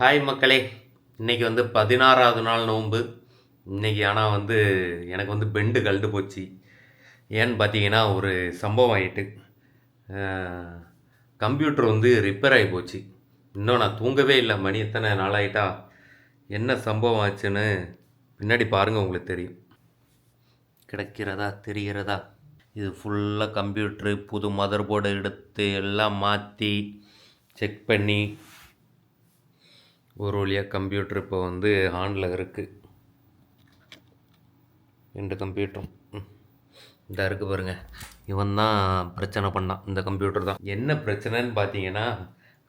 Hi மக்களே. இன்னைக்கு வந்து பதினாறாவது நாள் நோன்பு. இன்றைக்கி ஆனால் வந்து எனக்கு வந்து பெண்டு கழுது போச்சு. ஏன்னு பார்த்தீங்கன்னா ஒரு சம்பவம் ஆகிட்டு கம்ப்யூட்டர் வந்து ரிப்பேர் ஆகி போச்சு. இன்னும் நான் தூங்கவே இல்லை. மணி எத்தனை? நாளாயிட்டா என்ன சம்பவம் ஆச்சுன்னு பின்னாடி பாருங்கள் உங்களுக்கு தெரியும். கிடைக்கிறதா? தெரிகிறதா? இது ஃபுல்லாக கம்ப்யூட்ரு புது மதர் போர்டு எடுத்து எல்லாம் மாற்றி செக் பண்ணி ஒரு வழியாக கம்ப்யூட்டர் இப்போ வந்து ஆனில் இருக்குது ரெண்டு கம்ப்யூட்டரும் இதாக இருக்குது பாருங்கள் இவன் தான் பிரச்சனை பண்ணான் இந்த கம்ப்யூட்டர் தான். என்ன பிரச்சனைன்னு பார்த்தீங்கன்னா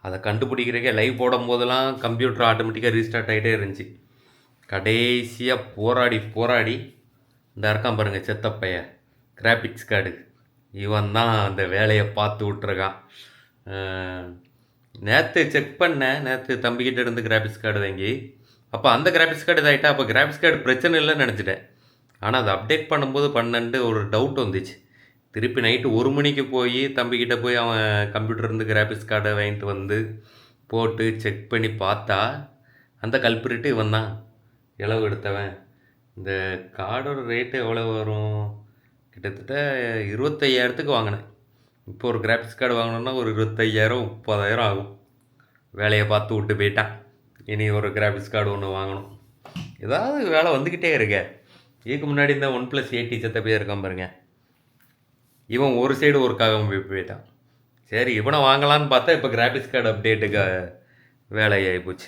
அதை கண்டுபிடிக்கிறக்கே லைவ் போடும் போதெல்லாம் கம்ப்யூட்டர் ஆட்டோமேட்டிக்காக ரீஸ்டார்ட் ஆகிட்டே இருந்துச்சு. கடைசியாக போராடி போராடி இந்த இருக்கான் பாருங்கள் செத்தப்பைய. கிராஃபிக்ஸ் கார்டு இவன் தான் அந்த வேலையை பார்த்து விட்ருக்கான் நேற்று செக் பண்ணேன் நேற்று தம்பிக்கிட்ட இருந்து கிராஃபிக்ஸ் கார்டு வாங்கி அப்போ அந்த கிராஃபிக்ஸ் கார்டு இதாகிட்டா அப்போ கிராஃபிக்ஸ் கார்டு பிரச்சனை இல்லைன்னு நினச்சிட்டேன். ஆனால் அதை அப்டேட் பண்ணும்போது பண்ணன்ட்டு ஒரு டவுட் வந்துச்சு. திருப்பி நைட்டு ஒரு மணிக்கு போய் தம்பிக்கிட்ட போய் அவன் கம்ப்யூட்டர் இருந்து கார்டை வாங்கிட்டு வந்து போட்டு செக் பண்ணி பார்த்தா அந்த கல்பிரிட்டு இவன் தான். இளவு எடுத்தவன். இந்த கார்டோட ரேட்டு எவ்வளோ வரும்? கிட்டத்தட்ட இருபத்தையாயிரத்துக்கு வாங்கினேன். இப்போ ஒரு கிராஃபிக்ஸ் கார்டு வாங்கணுன்னா ஒரு இருபத்தையாயிரம் முப்பதாயிரம் ஆகும். வேலையை பார்த்து விட்டு போயிட்டான் இனி ஒரு கிராஃபிக்ஸ் கார்டு ஒன்று வாங்கணும். ஏதாவது வேலை வந்துக்கிட்டே இருக்க. இதுக்கு முன்னாடி இந்த ஒன் ப்ளஸ் எயிட்டி செத்த போய் இருக்கான் பாருங்க. இவன் ஒரு சைடு ஒர்க்காக போய் போயிட்டான். சரி இவனை வாங்கலான்னு பார்த்தா இப்போ கிராஃபிக்ஸ் கார்டு அப்டேட்டுக்கு வேலையாகி போச்சு.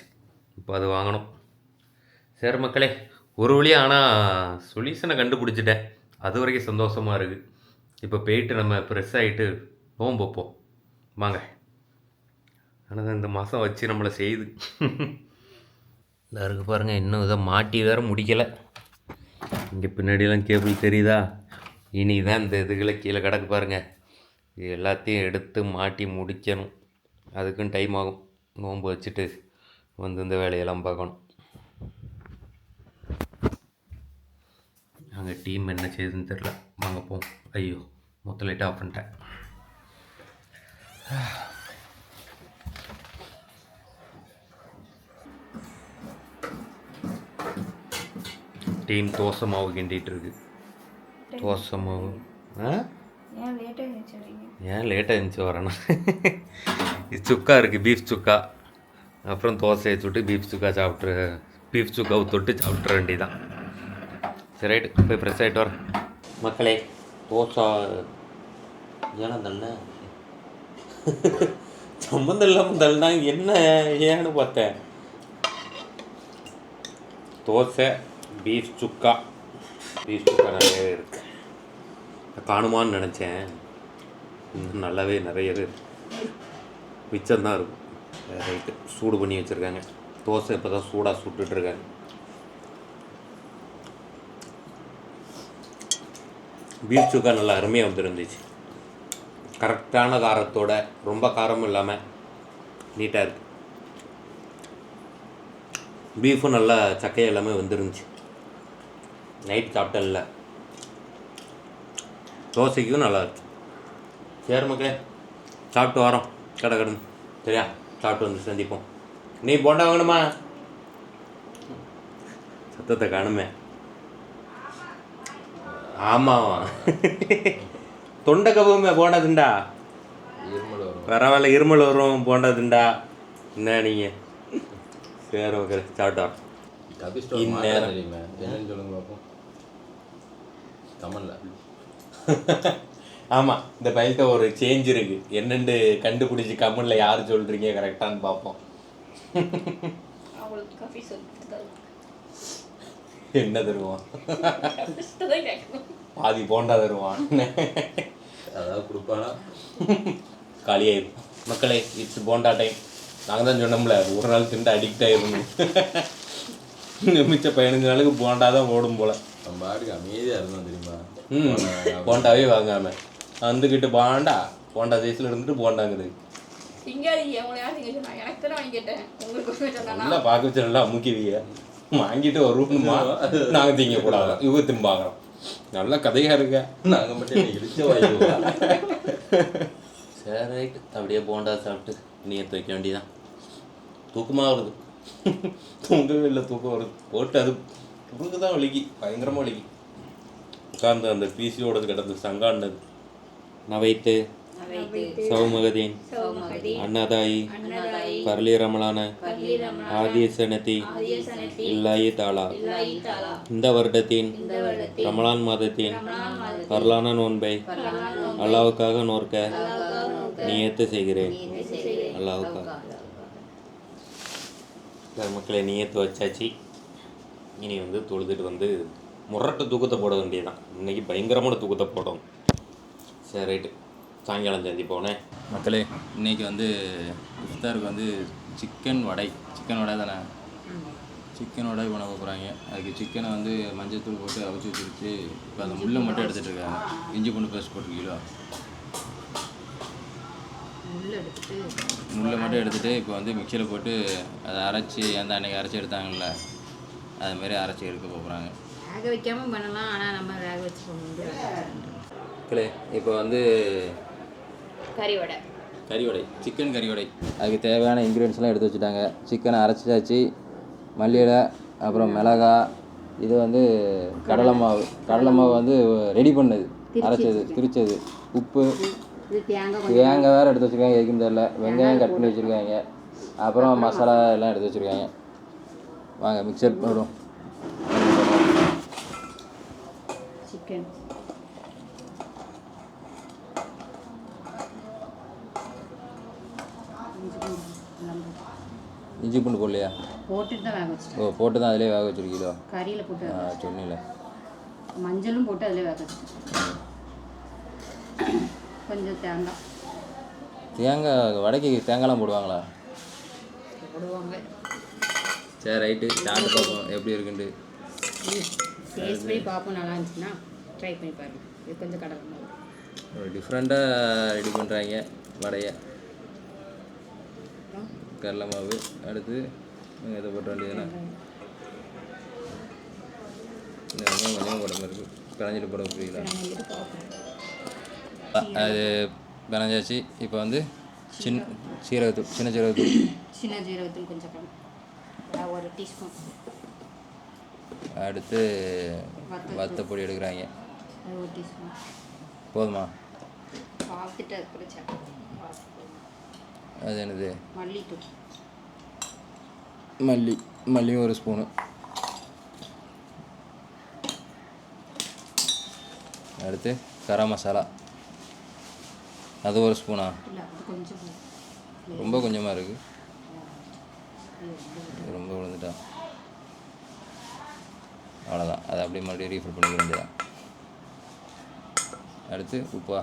இப்போ அது வாங்கணும். சரி மக்களே ஒரு வழியாக ஆனால் சொல்யூஷனை கண்டுபிடிச்சிட்டேன். அது வரைக்கும் சந்தோஷமாக இருக்குது இப்போ போயிட்டு நம்ம ப்ரெஸ் ஆகிட்டு போவோம் வைப்போம் வாங்க. ஆனால் இந்த மாதம் வச்சு நம்மளை செய்யுது. எல்லாருக்கும் பாருங்கள் இன்னும் இதை மாட்டி வேற முடிக்கலை. இங்கே பின்னாடிலாம் கேபிள் தெரியுதா? இனி தான் இந்த இதுகளை கீழே கிடக்கு பாருங்கள் இது எல்லாத்தையும் எடுத்து மாட்டி முடிக்கணும். அதுக்கும் டைம் ஆகும். நோன்பு வச்சுட்டு வந்து இந்த வேலையெல்லாம் பார்க்கணும். அங்கே டீம் என்ன செய்யுதுன்னு தெரில வாங்க போவோம். ஐயோ. மொத்த லைட்டாக ஆஃப் பண்ணிட்டேன் டீம் தோசை மாவு கிண்டிகிட்டு இருக்கு தோசை மாவு ஆ ஏன் லேட்டாக வச்சுறீங்க ஏன் லேட்டாக இருந்துச்சு வரேன்னா இது சுக்கா இருக்குது பீஃப் சுக்கா அப்புறம் தோசையை சுட்டு பீஃப் சுக்கா சாப்பிட்டு பீஃப் சுக்காவை தொட்டு சாப்பிட்ற வேண்டியதான் சரி ரைட்டு போய் ஃப்ரெஷ் ஆகிட்டு வரேன் மக்களே தோசை ஏன்னா தள்ள சம்மந்தம் இல்லாமல் தள்ளனா என்ன ஏன்னு பார்த்தேன். தோசை பீஃப் சுக்கா. பீஃப் சுக்கா நிறையவே இருக்கு. காணுமான்னு நினச்சேன். நல்லாவே நிறைய இருக்கு மிச்சம்தான் இருக்கும். ரைட்டு சூடு பண்ணி வச்சுருக்காங்க. தோசை இப்போ தான் சூடாக சுட்டுட்ருக்காங்க பீஃப் சுக்கா நல்லா அருமையாக வந்துருந்துச்சு. கரெக்டான காரத்தோட ரொம்ப காரமும் இல்லாமல் நீட்டாக இருக்கு. பீஃபும் நல்லா சக்கையாக எல்லாமே வந்துருந்துச்சு. நைட் சாப்பிட்டல தோசைக்கும் நல்லா இருக்கு. சரி மக்களே சாப்பிட்டு வரோம். கடை கடன் சரியா? சாப்பிட்டு வந்து சந்திப்போம். நீ போண்டா வாங்கணுமா? சத்தத்தை காணுமே. ஆமாவா தொண்டை இருமல் வரும் பரவாயில்ல இருமல் வரும் போண்டதுண்டா என்ன நீங்கள் சரி ஓகே சாப்பிட்டு வரோம் கபி ஸ்டோர் இந்நேரம். மாட்டா தெரியுமா? என்னன்னு சொல்லுங்க பார்ப்போம் தமிழ்ல. ஆமாம் இந்த பைக்கிட்ட ஒரு சேஞ்ச் இருக்கு. என்னென்னு கண்டுபிடிச்சி கமெண்டில் யார் சொல்கிறீங்க கரெக்டான்னு பார்ப்போம் அவங்களுக்கு காஃபி சொல்லி என்ன தருவான்? பாதி போண்டா தருவான். அதாவது கொடுப்பானா? காலியாயிரும். மக்களே இட்ஸ் போண்டா டைம் நாங்கள் தான் சொன்னோம்ல ஒரு நாள் திண்டு அடிக்ட் ஆயிடணும் மிச்ச பதினஞ்சு நாளுக்கு போண்டா தான் ஓடும் போல. நம்ம பாட்டுக்கு அமைதியா இருந்தோம் தெரியுமா? ம் போண்டாவே வாங்காம. வந்துக்கிட்டு போண்டா போண்டா சைஸில் இருந்துட்டு போண்டாங்குது. நல்லா பார்க்க வச்சு நல்லா அமுக்கிவிய. வாங்கிட்டு வருவோம்மா நாங்கள் திங்க கூடாது இவங்க திம்பாகிறோம் நல்ல கதையாக இருக்க. நாங்க மட்டும் இழிச்ச வாய்ப்பு சரி அப்படியே போண்டா சாப்பிட்டு நீ எடுத்து வைக்க வேண்டியதான் தூக்கமாக வருது. தூங்கவே இல்லை தூக்கம் வருது. போட்டு அது புழுகு தான் வலிக்கு. பயங்கரமாக வலிக்கு. உட்கார்ந்து அந்த பிசியோடது கிடந்து சங்காண்டது. நவைத்து சௌமகதீன். அன்னதாயி பரளிரமலான ஆதிசனத்தி இல்லாயி தாளா இந்த வருடத்தின். ரமலான் மாதத்தின். பரலான நோன்பை அல்லாவுக்காக நோர்க்க நியத்து செய்கிறேன். அல்லாவுக்காக. மக்களே நியத்து வச்சாச்சு. இனி வந்து தொழுதுட்டு வந்து முரட்டு தூக்கத்தை போட வேண்டியதுதான். இன்னைக்கு பயங்கரமான தூக்கத்தை போடும் சரி ரைட்டு. சாயங்காலம் சந்தி போனேன். மக்களே இன்னைக்கு வந்து இஃப்தாருக்கு வந்து சிக்கன் வடை. சிக்கன் வடை தானே? சிக்கன் வடை பண்ண போகிறாங்க அதுக்கு சிக்கனை வந்து மஞ்சள்தூள் போட்டு அவிச்சு வச்சுருச்சு. இப்போ அந்த முள்ளை மட்டும் எடுத்துகிட்டு இருக்காங்க. இஞ்சி பூண்டு பேஸ்ட் போட்டுருக்கீங்களா முள்ளை மட்டும் எடுத்துகிட்டு இப்போ வந்து மிக்சியில் போட்டு அதை அரைச்சி அந்த அன்னைக்கு அரைச்சி எடுத்தாங்கல்ல அது மாதிரி அரைச்சி எடுக்க போகிறாங்க வேக வைக்காம பண்ணலாம் ஆனால் நம்ம வேக வச்சு பண்ண மக்களே இப்போ வந்து கறி வடை கறி வடை சிக்கன் கறி வடை அதுக்கு தேவையான இன்க்ரீடியன்ஸ்லாம் எடுத்து வச்சுட்டாங்க. சிக்கனை அரைச்சாச்சு மல்லி இலை அப்புறம் மிளகா இது வந்து கடலை மாவு. கடலை மாவு வந்து ரெடி பண்ணது அரைச்சது திரிச்சது. உப்பு. தேங்காய் வேறு எடுத்து வச்சுருக்காங்க எதுக்கும் தெரில வெங்காயம் கட் பண்ணி வச்சுருக்காங்க. அப்புறம் மசாலா எல்லாம் எடுத்து வச்சுருக்காங்க. வாங்க மிக்சர் போடும் சிக்கன் இஞ்சி பூண்டு போடலையா? போட்டுட்டு தான் வேக வச்சுட்டேன். ஓ போட்டு தான் அதிலே வேக வச்சுருக்கீங்களோ? கறியில் போட்டு ஆ சொன்னில மஞ்சளும் போட்டு அதில் வேக வச்சுட்டேன். கொஞ்சம் தேங்காய். தேங்காய் வடைக்கு தேங்காய்லாம் போடுவாங்களா? போடுவாங்க. சரி ரைட்டு. சாப்பிட்டு பார்ப்போம். எப்படி இருக்குன்ட்டு. டேஸ்ட் பண்ணி பார்ப்போம். நல்லா இருந்துச்சுன்னா ட்ரை பண்ணி பாருங்க. இது கொஞ்சம் கடலை டிஃப்ரெண்ட்டாக ரெடி பண்ணுறாங்க வடையை. கடலை மாவு அடுத்து இதை போட்ட வேண்டியதுனா கொஞ்சம் உடம்பு இருக்குது பிணைஞ்சிட்டு போட பார்ப்போம் அது பிணைஞ்சாச்சு. இப்போ வந்து சின்ன சீரகத்தூள் சின்ன சீரகத்தூள். சின்ன ஜீரகத்தூள் கொஞ்சம் ஒரு டீஸ்பூன். அடுத்து வத்தப்பொடி எடுக்கிறாங்க. அது ஒரு டீஸ்பூன். போதுமா? பார்த்துட்டு அது என்னது? மல்லித்தூள் மல்லி மல்லியும் ஒரு ஸ்பூனு அடுத்து கரம் மசாலா. அது ஒரு ஸ்பூனா. ரொம்ப கொஞ்சமாக இருக்குது ரொம்ப விழுந்துட்டா அவ்வளோதான் அதை அப்படியே மறுபடியும் ரீஃபில் பண்ணிக்க வேண்டியதான் அடுத்து உப்பா?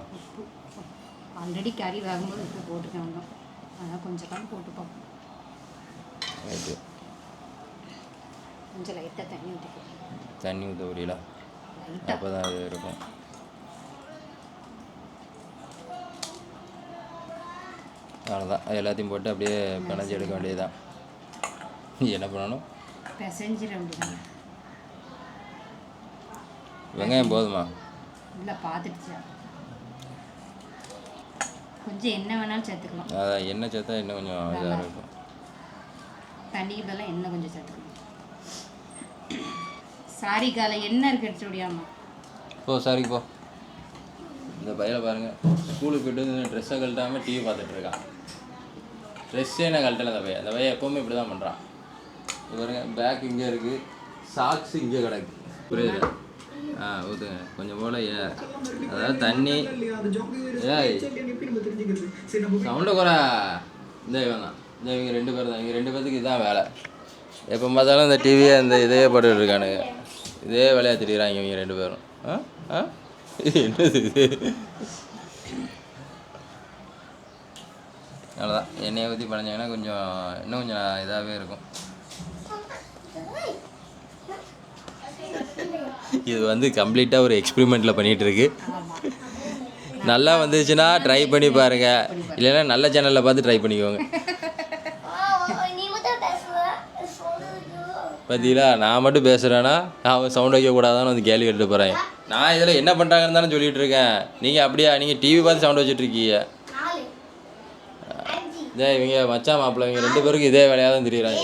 ஆல்ரெடி கறி வேகும்போது உப்பு அதனால் கொஞ்சம் கம்மி போட்டு பார்ப்போம். கொஞ்சம் லைட்டாக தண்ணி ஊற்றிக்கலாம் தண்ணி ஊற்ற முடியல. அப்போ தான் அது இருக்கும். அவ்வளோதான் எல்லாத்தையும் போட்டு அப்படியே பிணைஞ்சு எடுக்க வேண்டியதுதான். என்ன பண்ணணும்? பிசைஞ்சிட வேண்டியது வெங்காயம் போதுமா? இல்லை பார்த்துட்டு சார் கொஞ்சம் என்ன வேணாலும் சேர்த்துக்கலாம். அதான் எண்ணெய் சேர்த்தா இன்னும் கொஞ்சம் இதாக இருக்கும். தண்ணிக்கு பதிலாக எண்ணெய் கொஞ்சம் சேர்த்துக்கலாம். சாரி காலை எண்ணெய் இருக்கு எடுத்து முடியாமா போ சாரி போ. இந்த பையில பாருங்கள் ஸ்கூலுக்கு போயிட்டு வந்து ட்ரெஸ்ஸை கழட்டாமல் டிவி பார்த்துட்டு இருக்கான். ட்ரெஸ்ஸே நான் கழட்டல அந்த பையன். அந்த பையன் எப்போவுமே இப்படி தான் பண்ணுறான் பாருங்க பேக் இங்கே இருக்குது சாக்ஸ் இங்கே கிடக்கு. புரியுது? ஆ ஊற்றுங்க கொஞ்சம் போல் அதாவது தண்ணி. ஏய். சவுண்டை குறை. இந்த இவன் தான் இந்த இவங்க ரெண்டு பேர் தான். இவங்க ரெண்டு பேர்த்துக்கு இதுதான் வேலை. எப்போ பார்த்தாலும் இந்த டிவியை இந்த இதே போட்டு இருக்கானுங்க. இதே வேலையாக திரியிறாங்க இவங்க ரெண்டு பேரும். ஆ? ஆ? என்னது இது? அவ்வளோதான் எண்ணெயை ஊற்றி படைஞ்சாங்கன்னா கொஞ்சம் இன்னும் கொஞ்சம் இதாகவே இருக்கும். இது வந்து கம்ப்ளீட்டாக ஒரு எக்ஸ்பெரிமெண்ட்டில் பண்ணிகிட்டு இருக்கு நல்லா வந்துச்சுன்னா ட்ரை பண்ணி பாருங்க. இல்லைன்னா நல்ல சேனலில் பார்த்து ட்ரை பண்ணிக்கோங்க. பார்த்தீங்களா நான் மட்டும் பேசுகிறேன்னா அவன் சவுண்ட் வைக்கக்கூடாதான்னு வந்து கேள்வி கேட்டு போகிறேன் நான் இதில் என்ன பண்ணுறாங்கன்னு தானே சொல்லிட்டு இருக்கேன். நீங்கள் அப்படியா? நீங்கள் டிவி பார்த்து சவுண்ட் வச்சுட்டு இருக்கீங்க. இதே இவங்க மச்சான் மாப்பிள்ளை இவங்க ரெண்டு பேருக்கும் இதே வேலையாக தான் தெரியுறாங்க.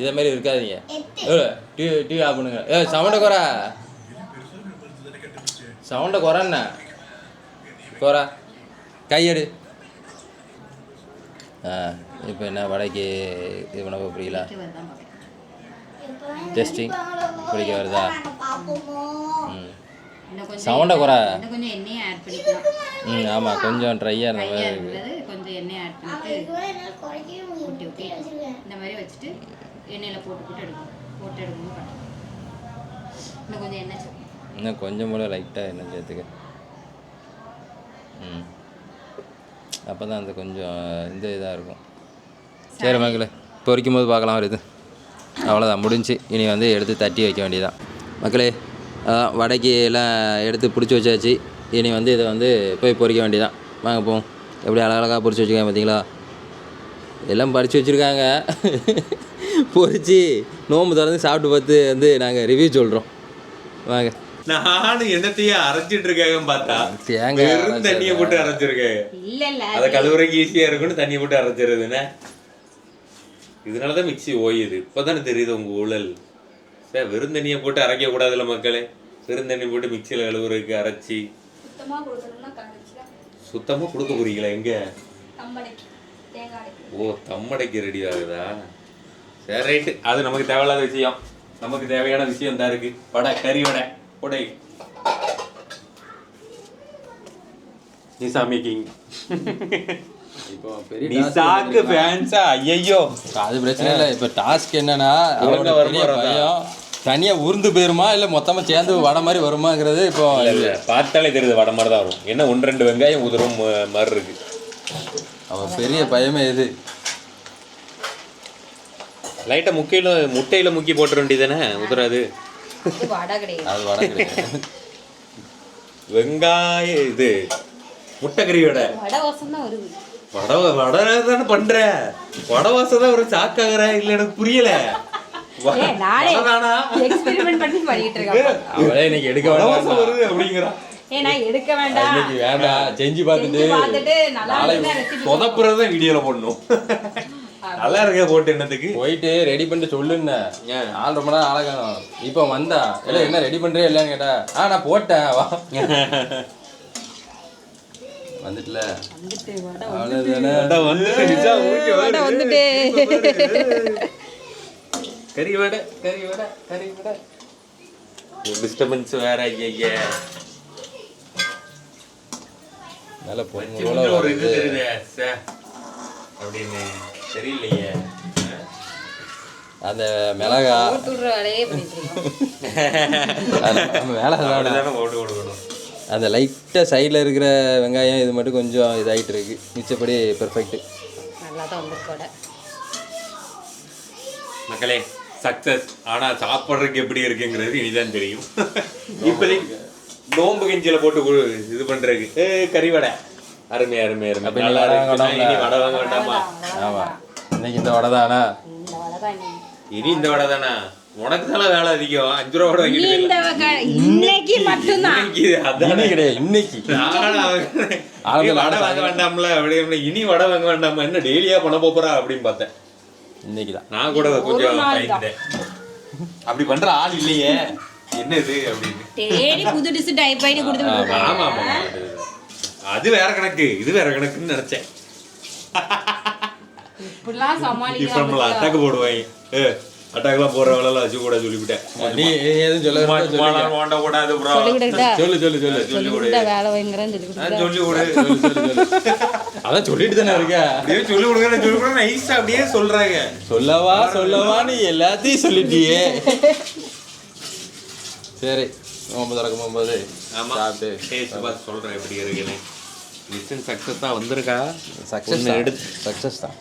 இதே மாதிரி இருக்காதீங்க டிவி டிவி ஆஃப் பண்ணுங்க. ஏ சவுண்டை குறை. சவுண்டை குறைண்ண குறை. கையெடு. ஆ இப்போ என்ன வடைக்கு இது பண்ண போகிறீங்களா டெஸ்டிங் பிடிக்க வருதா? ம். சவுண்டை குறை. இன்னும் கொஞ்சம் எண்ணெயை ஆட் பண்ணிக்கலாம். ம் ஆமாம் கொஞ்சம் ட்ரையாக இருந்த மாதிரி கொஞ்சம் எண்ணெய் ஆட் பண்ணிட்டு இந்த மாதிரி வச்சுட்டு எண்ணெயில் போட்டு போட்டு எடுக்கணும். போட்டு எடுக்கணும் பண்ணணும் இன்னும் கொஞ்சம் எண்ணெய் சேர்க்கணும். இன்னும் கொஞ்சம் கூட லைட்டாக என்ன சேர்த்துக்க. ம். அப்போ தான் அந்த கொஞ்சம் இந்த இதாக இருக்கும். சரி மக்களே பொரிக்கும் போது பார்க்கலாம் ஒரு இது. அவ்வளோதான் முடிஞ்சு. இனி வந்து எடுத்து தட்டி வைக்க வேண்டியதான் மக்களே வடைக்கு எல்லாம் எடுத்து பிடிச்சி வச்சாச்சு. இனி வந்து இதை வந்து போய் பொரிக்க வேண்டியதான் வாங்க போவோம். எப்படி அழகழகாக பொரிச்சு வச்சுருக்காங்க பார்த்தீங்களா எல்லாம் படித்து வச்சுருக்காங்க. பொரிச்சு நோம்பு திறந்து சாப்பிட்டு பார்த்து வந்து நாங்கள் ரிவ்யூ சொல்கிறோம் வாங்க. நானும் என்னத்தையும் அரைச்சிட்டு இருக்காங்க பார்த்தா தேங்காய் தண்ணியை போட்டு அரைச்சிருக்காங்க இல்ல அதை கழுவுறதுக்கு ஈஸியா இருக்கும்னு தண்ணியை போட்டு அரைச்சிருதுன்னு இதனாலதான் மிக்ஸி ஓயுது. இப்பதானே தெரியுது உங்க ஊழல். சார் வெறும் தண்ணியை போட்டு அரைக்க கூடாதுல்ல மக்களே. வெறும் தண்ணி போட்டு மிக்சியில் கழுவுறதுக்கு அரைச்சி. சுத்தமா கொடுக்க போறீங்களா? எங்க? ஓ தம்மடைக்கு ரெடி ஆகுதா? சரி ரைட்டு அது நமக்கு தேவையில்லாத விஷயம். நமக்கு தேவையான விஷயம் தான் இருக்கு. வடை கறி வடை உடை நீ சமைக்கிங் இப்போ பெரிய நீ சாக்கு ஃபேன்ஸா ஐயோ அது பிரச்சனை இல்லை. இப்போ டாஸ்க் என்னன்னா அவரோட பெரிய? பயம் தனியாக உருந்து போயிருமா? இல்லை மொத்தமாக சேர்ந்து வடை மாதிரி வருமாங்கிறது இப்போ இல்ல பார்த்தாலே தெரியுது வடை மாதிரி தான் வரும். என்ன ஒன்று ரெண்டு வெங்காயம் உதிரும் மாதிரி இருக்கு. அவன் பெரிய பயமே இது. லைட்டா முக்கையில முட்டையில முக்கி போட்டுற வேண்டியதானே உதிராது இது வடை கிடையாது. அது வடை கிடையாது. வெங்காய இது முட்டை கறி வடை. வடை வாசம் தான் வருது. வடை வடை தானே பண்ற. வடை வாசம் தான் ஒரு சாக்காகிற. இல்ல எனக்கு புரியல. இன்னைக்கு எடுக்க வேண்டாம். வாசம் வருது அப்படிங்கிறான். ஏ நான் எடுக்க வேண்டாம். இன்னைக்கு வேண்டாம். செஞ்சு பார்த்துட்டு ரெசிபி சொதப்புறத வீடியோல போடணும். நல்லா இருக்க போட்டு என்னத்துக்கு? போயிட்டு ரெடி பண்ணிட்டு சொல்லுன்னு ஏன்? ஆள் ரொம்ப நேரம் ஆளக்கணும் இப்போ வந்தா. இல்லை என்ன ரெடி பண்ணுறே இல்லைன்னு கேட்டா ஆ நான் போட்டேன் வா. வந்துட்டுல. வந்துட்டு வடை அவ்வளோதானே வடை வந்துட்டு நிஜா ஊட்டி வருது. வந்துட்டு. கறி வடை கறி வடை கறி வடை. டிஸ்டர்பன்ஸ் வேற ஐயா நல்ல பொண்ணு கொஞ்சம் ஒரு இது தெரியுதே சே. அப்படின்னு. தெரியலையே அந்த மிளகா வேலை அந்த லைட்டாக சைடில் இருக்கிற வெங்காயம் இது மட்டும் கொஞ்சம் இதாகிட்டு இருக்கு. மிச்சப்படி பெர்ஃபெக்ட் மக்களே சக்சஸ் ஆனா சாப்பிட்றதுக்கு எப்படி இருக்குங்கிறது இனிதான் தெரியும். இப்போதைக்கு நோம்பு கஞ்சியில போட்டு கொடு இது பண்றதுக்கு. ஏ கறி வடை. அருமை அருமை அருமை. அப்ப நல்லா நீ வடை வாங்க இனி வடை வாங்க வேண்டாமா? ஆமாம் இன்னைக்கு இந்த வடை தானா? இனி. இந்த வடை தானே? உனக்கு தானே வேலை அதிகம். அஞ்சு ரூபா வடை வாங்கிட்டு இந்த வகை இன்னைக்கு மட்டும்தான். இன்னைக்கு அதானே? இன்னைக்கு கிடையாது இன்னைக்கு. வடை வாங்க வேண்டாம்ல அப்படின்னு இனி வடை வாங்க வேண்டாமா என்ன டெய்லியா பண்ண போறா அப்படின்னு பார்த்தேன். இன்னைக்கு தான். நான் கூட கொஞ்சம் அப்படி பண்ற ஆள் இல்லையே. என்ன இது அப்படின்னு. தேடி புது டிஷ் டைப் பண்ணி கொடுத்து ஆமா ஆமா அது- வேற கணக்கு இது வேற கணக்குன்னு நினைச்சேன். இப்படிலாம் இப்ப சமாளிக்கலாம் நம்மள அட்டாக்கு போடுவாங்க. ஏ அட்டாக்கெல்லாம் போற வேலை வச்சு கூட சொல்லிவிட்டேன். நீ எதுவும் சொல்ல நோண்ட கூடாது. சொல்லிக்கிட்டா சொல்லு சொல்லு சொல்லு. சொல்லி கொடு. வேலை வைங்கிறேன்னு சொல்லி கொடு. அதான் சொல்லிட்டு தானே இருக்க. அப்படியே சொல்லி கொடுங்க சொல்லி கொடுங்க நைஸா அப்படியே சொல்றாங்க. சொல்லவா சொல்லவா நீ எல்லாத்தையும் சொல்லிட்டியே. சரி நோம்பு திறக்கும் போகும்போது ஆமா. சாப்பிட்டு. சொல்றேன் எப்படி இருக்குன்னு. மிஷன் சக்சஸ் தான் வந்திருக்கா? சக்ஸஸ் எடுத்து சக்ஸஸ் தான்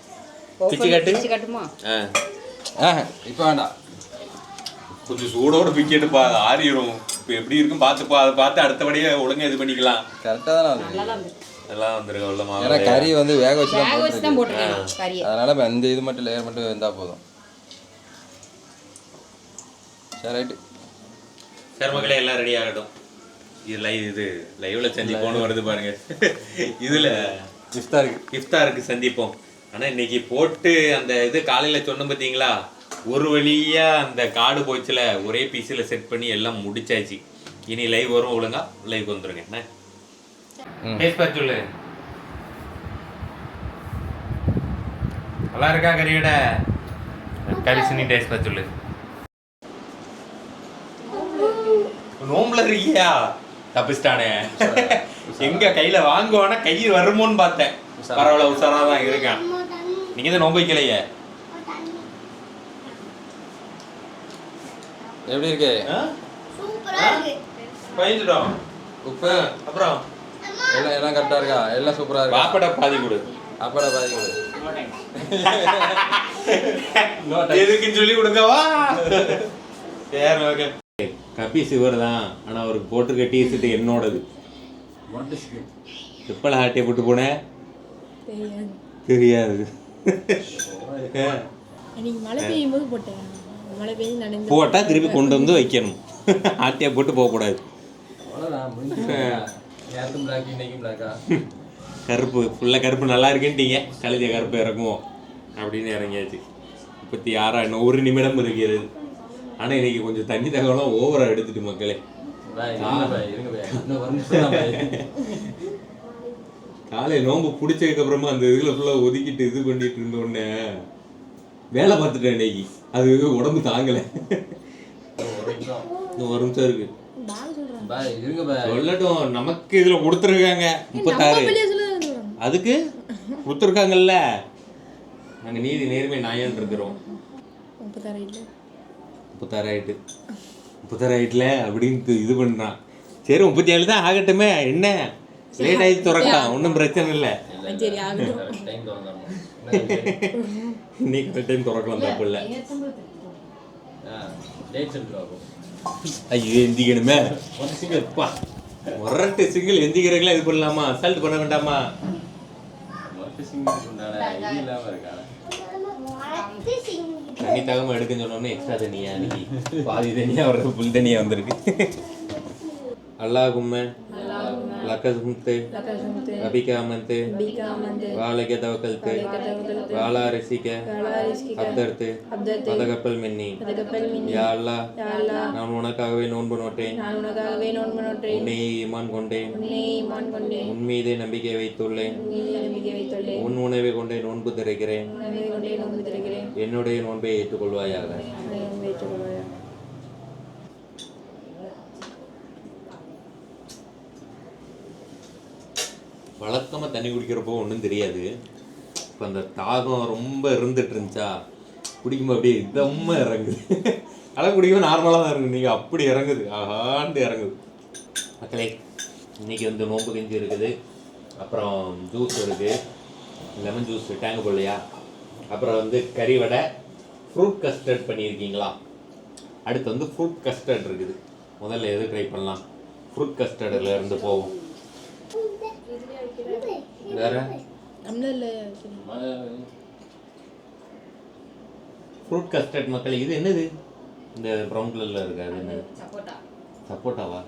பிச்சு காட்டு. பிச்சு காட்டுமா? ஆ, ஆ. இப்போ வேண்டாம் கொஞ்சம் சூடோட பிக்கெட்டு பா ஆறிடும் இப்போ எப்படி இருக்கும் பார்த்துப்பா அதை பார்த்து அடுத்தபடியே ஒழுங்கா இது பண்ணிக்கலாம். கரெக்டாக தானே எல்லாம் வந்துருக்க. உள்ள ஏன்னா கறி வந்து வேக வச்சு தான் வேக வச்சு தான் போட்டுருக்கு போட்டிருக்கேன் கறியை. அதனால இப்போ இந்த இது மட்டும் லேயர் மட்டும் வெந்தால் போதும். சரி ரைட்டு சரி மக்களே எல்லாம் ரெடி ஆகட்டும். இது லைவ் இது. லைவ்ல சந்திப்போம்னு வருது பாருங்க. இதுல கிஃப்டாக இருக்கு. இஃப்தாருக்கு சந்திப்போம். ஆனா இன்னைக்கு போட்டு அந்த இது காலையில சொன்னோம் பார்த்தீங்களா ஒரு வழியா அந்த கார்டு போச்சுல ஒரே பீஸில் செட் பண்ணி எல்லாம் முடிச்சாச்சு. இனி லைவ் வரும் ஒழுங்கா? லைவ் வந்துருங்க. என்ன? சொல்லு. நல்லா இருக்கா கறியோட கரிசனி டேஸ்ட் பார்த்து சொல்லு. நோம்புல இருக்கியா தப்பிச்சிட்டானே. எங்க கையில வாங்குவானா கை வருமோன்னு பார்த்தேன். பரவாயில்ல உஷாரா தான் இருக்கேன். நீங்க தான் நோம்பு வைக்கலையே? எப்படி இருக்கு? பயந்துட்டோம் உப்பு? அப்புறம்? எல்லாம் எல்லாம் கரெக்டாக இருக்கா? எல்லாம் சூப்பராக இருக்கா? வாப்பட பாதி கொடு. அப்பட பாதி கொடு. எதுக்குன்னு சொல்லி கொடுங்கவா சரி ஓகே கபீஸ் இவர் தான் ஆனால் அவருக்கு போட்டிருக்க டீ ஷர்ட் என்னோடது எப்போ ஹார்ட்டே போட்டு போனேன் தெரியாது. போட்டா திருப்பி கொண்டு வந்து வைக்கணும். ஆட்டியா போட்டு போகக்கூடாது கருப்பு. ஃபுல்லாக கருப்பு நல்லா இருக்குன்ட்டீங்க. கழுதிய கருப்பு இறங்குவோம் அப்படின்னு இறங்கியாச்சு. முப்பத்தி ஆறா இன்னும் ஒரு நிமிடம் இருக்கிறது. ஆனால் இன்னைக்கு கொஞ்சம் தண்ணி தகவலாம் ஓவராக எடுத்துட்டு மக்களே. காலை நோம்பு பிடிச்சதுக்கு அப்புறமா அந்த இதில் ஃபுல்லாக ஒதுக்கிட்டு இது பண்ணிட்டு இருந்த உடனே வேலை பார்த்துட்டேன் இன்னைக்கு. அது உடம்பு தாங்கலை. இன்னும் ஒரு நிமிஷம். இருக்கு. சொல்லட்டும் நமக்கு இதில் கொடுத்துருக்காங்க. முப்பத்தாறு. அதுக்கு? கொடுத்துருக்காங்கல்ல. நாங்கள் நீதி நேர்மை நாயன் இருக்கிறோம். முப்பத்தாறு இல்லை முப்பத்தாறு ஆயிட்டு முப்பத்தாறு ஆயிட்டுல அப்படின்னு இது பண்ணுறான் சரி முப்பத்தி ஏழு தான் ஆகட்டுமே என்ன? லேட் ஆகி திறக்கலாம் ஒன்றும் பிரச்சனை இல்லை. சரி ஆகட்டும். டைம் இன்னைக்கு திறக்கலாம் தப்பு இல்லை ஐயோ எந்திக்கணுமே. ஒரு சிங்கிள் பா. ஒரட்டு சிங்கிள் எந்திக்கிறீங்களா இது பண்ணலாமா? அசால்ட் பண்ண வேண்டாமா? ஒர்க்கு சிங்கிளுக்கு தண்ணி தகம எடுக்குன்னு சொன்னோன்னே எக்ஸ்ட்ரா தண்ணியா இன்னைக்கு பாதி தனியாக ஒரு புல் தனியாக வந்திருக்கு. அல்லாஹும்ம. லக்கசும்து அபிகாமந்து வாழைக்க தவக்கல்து வாழா ரசிக்க அப்தர்த்து மதகப்பல் மின்னி யா அல்லாஹ். நான் உனக்காகவே நோன்பு நோட்டேன் நான் உனக்காகவே நோன்பு நோற்றேன். உன்னை ஈமான் கொண்டேன். உன்னை ஈமான் கொண்டேன். உன் மீதே நம்பிக்கை வைத்துள்ளேன். உன் உணவை கொண்டே நோன்பு திறக்கிறேன். என்னுடைய நோன்பை ஏற்றுக்கொள்வாயாக. வழக்கமாக தண்ணி குடிக்கிறப்போ ஒன்றும் தெரியாது. இப்போ அந்த தாகம் ரொம்ப இருந்துட்டு இருந்துச்சா? குடிக்கும்போது அப்படியே இதம்மா இறங்குது. அதெல்லாம் குடிக்கும்போது நார்மலாக தான் இருக்குது நீங்கள் அப்படி இறங்குது. ஆண்டு இறங்குது. மக்களே இன்றைக்கி வந்து நோம்பு கஞ்சி இருக்குது. அப்புறம் ஜூஸ் இருக்குது லெமன் ஜூஸ் டேங்கு போடலையா அப்புறம் வந்து கறி வடை ஃப்ரூட் கஸ்டர்ட் பண்ணியிருக்கீங்களா? அடுத்து வந்து ஃப்ரூட் கஸ்டர்ட் இருக்குது. முதல்ல எது ட்ரை பண்ணலாம்? ஃப்ரூட் கஸ்டர்டில் இருந்து போவோம். வேற? ஃப்ரூட் கஸ்டர்ட் மக்கள் இது என்னது? இந்த ப்ரௌன் கலரில் இருக்கு அது என்னது? சப்போட்டா. சப்போட்டாவா?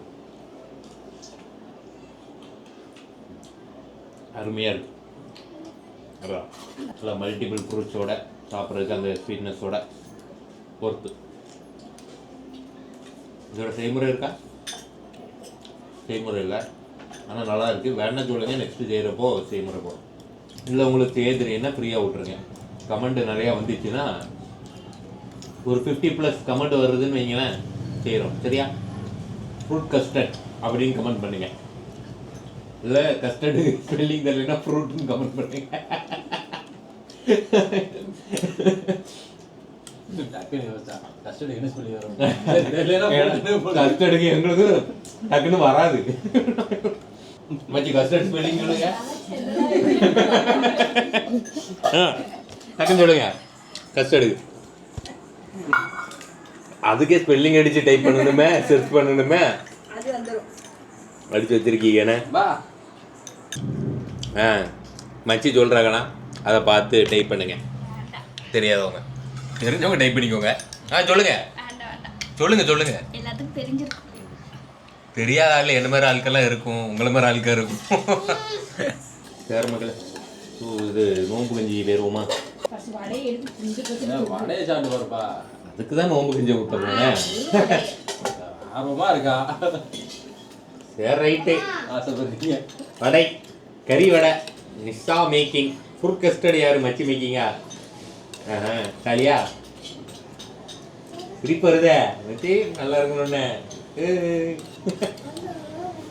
அருமையாக இருக்கு. அதான் நல்லா மல்டிபிள் ஃப்ரூட்ஸோட சாப்பிட்றதுக்கு அந்த ஸ்வீட்னஸோட பொறுத்து. இதோட செய்முறை இருக்கா? செய்முறை இல்லை. ஆனால் நல்லா இருக்குது வேணா சொல்லுங்க நெக்ஸ்ட் செய்கிறப்போ செய்முறை போடும் இல்லை உங்களுக்கு செய்ய தெரியும்னா ஃப்ரீயாக விட்ருங்க கமெண்ட் நிறையா வந்துச்சுன்னா ஒரு ஃபிஃப்டி ப்ளஸ் கமெண்ட் வருதுன்னு வைங்களேன் செய்கிறோம் சரியா? ஃப்ரூட் கஸ்டர்ட் அப்படின்னு கமெண்ட் பண்ணுங்க. இல்லை கஸ்டர்டு ஸ்பெல்லிங் தெரியலனா ஃப்ரூட்னு கமெண்ட் பண்ணுங்க. டக்குன்னு கஸ்டடி என்ன சொல்லி வரும்? கஸ்டர்டுக்கு எங்களுக்கு டக்குன்னு வராது. மச்சி கஸ்டர்ட் ஸ்பெல்லிங் சொல்லுங்க ஆ, டக்குன்னு சொல்லுங்க கஸ்டர்டு அதுக்கே ஸ்பெல்லிங் அடிச்சு டைப் பண்ணணுமே சர்ச் பண்ணணுமே. அடிச்சு வச்சிருக்கீங்கண்ணே. ஆ. மச்சி சொல்கிறாங்கண்ணா அதை பார்த்து டைப் பண்ணுங்க. தெரியாதவங்க. தெரிஞ்சவங்க டைப் பண்ணிக்கோங்க. ஆ சொல்லுங்க. சொல்லுங்க சொல்லுங்க. எல்லாத்துக்கும் தெரிஞ்சிருக்கும். தெரியாத ஆள் என்ன மாதிரி ஆட்கள்லாம் இருக்கும்? உங்களை மாதிரி ஆட்கள் இருக்கும். சேர் மக்களே இது நோன்பு கஞ்சி வேறுவோமா வடையை சாப்பிட்டு பாருப்பா அதுக்கு தான் நோம்பு கஞ்சி விட்டோம்னே ஆர்வமா இருக்கா? சரி ரைட்டு. ஆசைப்படுறீங்க vada curry vada Nisha making. Food custard யார்? மச்சி மேக்கிங்கா? ஆஹா சாலியா சிரிப்பு வருதே? மச்சி நல்லா இருக்கணும்னு. ஏய்.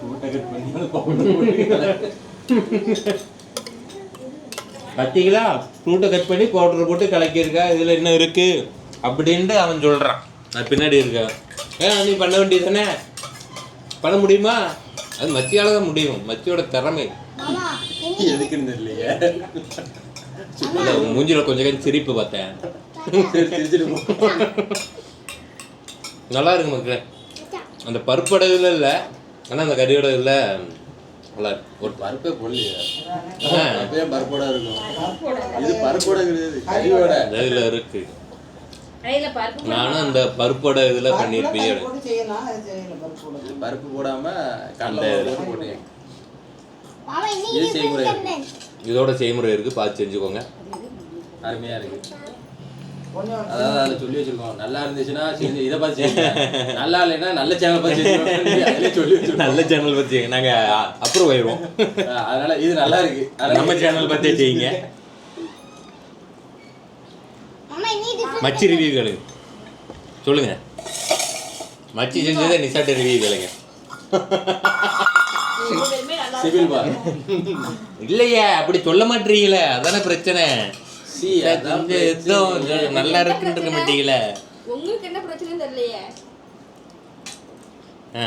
கூட்டை கட் பண்ணி அந்த பவுடர் போட்டு பார்த்தீங்களா ஃப்ரூட்டை கட் பண்ணி பவுடர் போட்டு கலக்கியிருக்கா? இதில் என்ன இருக்கு? அப்படின்ட்டு அவன் சொல்கிறான் அது பின்னாடி இருக்க? ஏ நீ பண்ண வேண்டியது தானே பண்ண முடியுமா? அது மச்சியால தான் முடியும். மச்சியோட திறமை. எதுக்குன்னு தெரியலையே. மூஞ்சில கொஞ்சம் கொஞ்சம் சிரிப்பு பார்த்தேன். நல்லா இருக்கு மக்களே. அந்த பருப்படகுல இல்லை. ஆனால் அந்த கறியோட இதில் நல்லா ஒரு பருப்பே ஆ, அப்பயே பருப்போட இருக்கும். இது பருப்போட கிடையாது கறியோட. இதில் இருக்கு. நானும் அந்த பருப்போட இதில் பண்ணியிருப்பேன். பருப்பு போடாம போட்டு போட்டேன். மாமா இது இன்னைக்கு செய்முறை. இதோட செய்முறை இருக்கு. பார்த்து செஞ்சுக்கோங்க. அருமையா இருக்கு. அதாவது அதில் சொல்லி வச்சிருக்கோம். நல்லா இருந்துச்சுன்னா செஞ்சு இதை பார்த்து நல்லா இல்லைன்னா நல்ல சேனல் பார்த்து சொல்லி வச்சிருக்கோம். நல்ல சேனல் பற்றி நாங்கள் அப்ரூவ் ஆயிடுவோம் அதனால இது நல்லா இருக்கு. நம்ம சேனல் பற்றி செய்யுங்க. மச்சி ரிவ்யூ கேளுங்க சொல்லுங்க. மச்சி செஞ்சதை நிசாட்ட ரிவ்யூ கேளுங்க. சிவில் பா இல்லையே அப்படி சொல்ல மாட்டீங்களே. அதானே பிரச்சனை. சி அதான் எதுவும் நல்லா இருக்குன்னு இருக்க மாட்டீங்களே? உங்களுக்கு என்ன பிரச்சனைன்னு தெரியலையே. ஆ.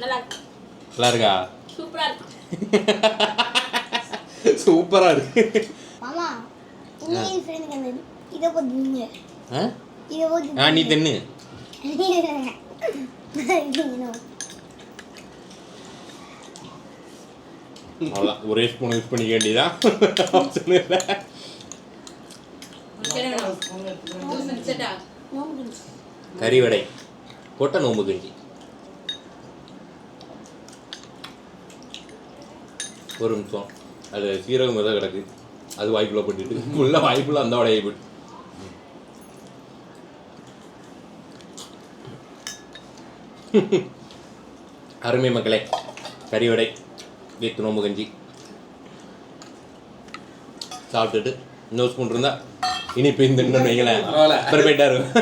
நல்லா இருக்கு. நல்லா இருக்கா? சூப்பரா இருக்கு. சூப்பரா இருக்கு. மாமா ஃப்ரெண்டுக்கு அந்த இதை போட்டு நீங்க ஆ? இதை போட்டு ஆ நீ தென்னு. அவ்வளோதான் ஒரே ஸ்பூன் யூஸ் பண்ணிக்க வேண்டியதான் கறிவடை. போட்ட கொட்டை நோம்பு கஞ்சி. ஒரு நிமிஷம். அது சீரகம் தான் கிடக்கு. அது வாய்ப்புள்ள போட்டுட்டு ஃபுல்லாக வாய்ப்புள்ள அந்த வடையை போட்டு. அருமை மக்களே கறிவடை வித் நோம்பு கஞ்சி. சாப்பிட்டுட்டு இன்னொரு ஸ்பூன் இருந்தால் இனிப்பு இந்த இன்னும் வைங்களேன். இருக்கும்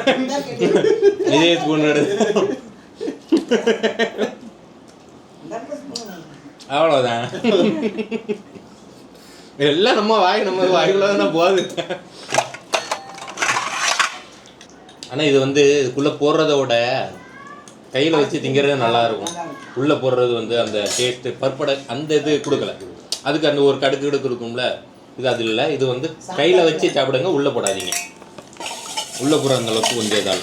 இதே ஸ்பூன் அவ்வளோதான் எல்லாம் நம்ம வாய் நம்ம வாய்க்குள்ள தானே போகுது. ஆனால் இது வந்து இதுக்குள்ளே போடுறத விட கையில் வச்சு திங்கிறது நல்லா இருக்கும். உள்ளே போடுறது வந்து அந்த டேஸ்ட்டு பற்படை அந்த இது கொடுக்கல. அதுக்கு அந்த ஒரு கடுக்கு கடுக்கு இருக்கும்ல இது அது இல்லை இது வந்து கையில் வச்சு சாப்பிடுங்க உள்ளே போடாதீங்க. உள்ளே போடுற அந்த அளவுக்கு கொஞ்சம் இதால்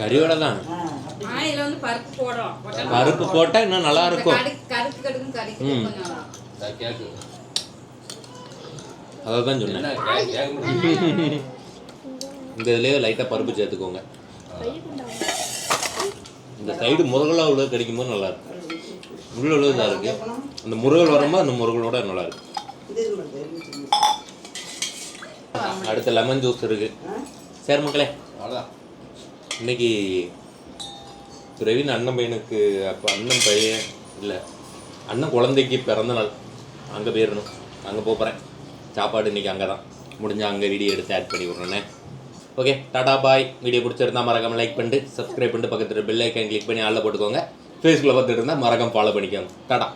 கறிவடை. தான். பருப்பு. போட்டால் இன்னும் நல்லா இருக்கும். ம். அதை தான் சொன்னேன். இந்த இதுலேயே லைட்டாக பருப்பு சேர்த்துக்கோங்க. இந்த சைடு முருகலாக உள்ள கிடைக்கும்போது நல்லா இருக்கும். உள்ள உள்ள இதாக இருக்கு அந்த முருகல் வரும்போது அந்த முருகலோட நல்லா இருக்கு. இது இருக்குது அடுத்து லெமன் ஜூஸ் இருக்கு. சரி மக்களே இன்னைக்கு பிரவீன் அண்ணன் பையனுக்கு அப்போ அண்ணன் பையன் இல்லை அண்ணன் குழந்தைக்கு பிறந்த நாள். அங்கே போயிடணும். அங்கே போகிறேன் சாப்பாடு இன்னைக்கு அங்கே தான் முடிஞ்சா அங்கே வீடியோ எடுத்து ஆட் பண்ணி விட்றேனே. Okay ta ta bye. Video பிடிச்சிருந்தா மறக்காம லைக் பண்ணிட்டு சப்ஸ்கிரைப் பண்ணிட்டு பக்கத்தில் பெல் ஐக்கான் கிளிக் பண்ணி ஆளில் போட்டுக்கோங்க. ஃபேஸ்புக்கில் பார்த்துட்டு இருந்தால் மறக்காம ஃபாலோ பண்ணிக்கோங்க. டாடா.